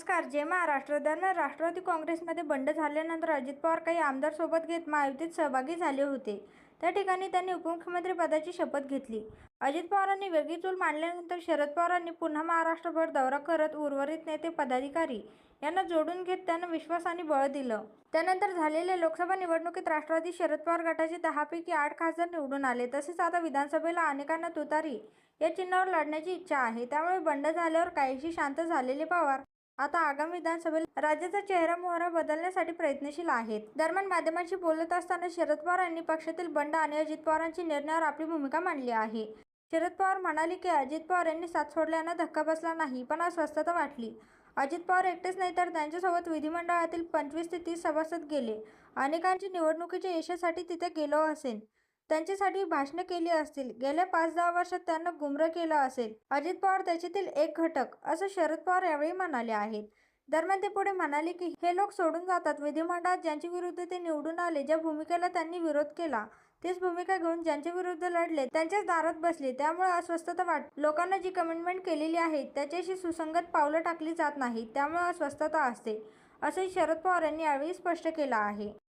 नमस्कार. जे महाराष्ट्र दरम्यान राष्ट्रवादी काँग्रेसमध्ये बंड झाल्यानंतर अजित पवार काही आमदार सोबत घेत महायुतीत सहभागी झाले होते. त्या ठिकाणी त्यांनी उपमुख्यमंत्री पदाची शपथ घेतली. अजित पवारांनी वेगळी चूल मांडल्यानंतर शरद पवारांनी पुन्हा महाराष्ट्रभर दौरा करत उर्वरित नेते पदाधिकारी यांना जोडून घेत त्यांना विश्वास आणि बळ दिलं. त्यानंतर झालेल्या लोकसभा निवडणुकीत राष्ट्रवादी शरद पवार गटाचे दहापैकी आठ खासदार निवडून आले. तसेच आता विधानसभेला अनेकांना तुतारी या चिन्हावर लढण्याची इच्छा आहे. त्यामुळे बंड झाल्यावर काहीशी शांत झालेले पवार आता आगामी विधानसभेत राज्याचा चेहरा मोहरा बदलण्यासाठी प्रयत्नशील आहेत. दरम्यान माध्यमांशी बोलत असताना शरद पवार यांनी पक्षातील बंड आणि अजित पवारांची निर्णयावर आपली भूमिका मांडली आहे. शरद पवार म्हणाले की अजित पवार यांनी साथ सोडल्यानं धक्का बसला नाही पण अस्वस्थता वाटली. अजित पवार एकटेच नाही तर त्यांच्यासोबत विधिमंडळातील पंचवीस ते तीस सभासद गेले. अनेकांची निवडणुकीच्या यशासाठी तिथे गेलो असेल त्यांच्यासाठी भाषणे केली असतील. गेल्या पाच दहा वर्षात त्यांना गुमरं केलं असेल. अजित पवार त्याच्यातील एक घटक असं शरद पवार यावेळी म्हणाले आहेत. दरम्यान ते पुढे म्हणाले की हे लोक सोडून जातात. विधिमंडळात ज्यांच्या विरुद्ध ते निवडून आले ज्या भूमिकेला त्यांनी विरोध केला तीच भूमिका घेऊन ज्यांच्या विरुद्ध लढले त्यांच्याच दारात बसले. त्यामुळे अस्वस्थता वाट लोकांना जी कमिटमेंट केलेली आहे त्याच्याशी सुसंगत पावलं टाकली जात नाही त्यामुळे अस्वस्थता असते असंही शरद पवार यांनी यावेळी स्पष्ट केलं आहे.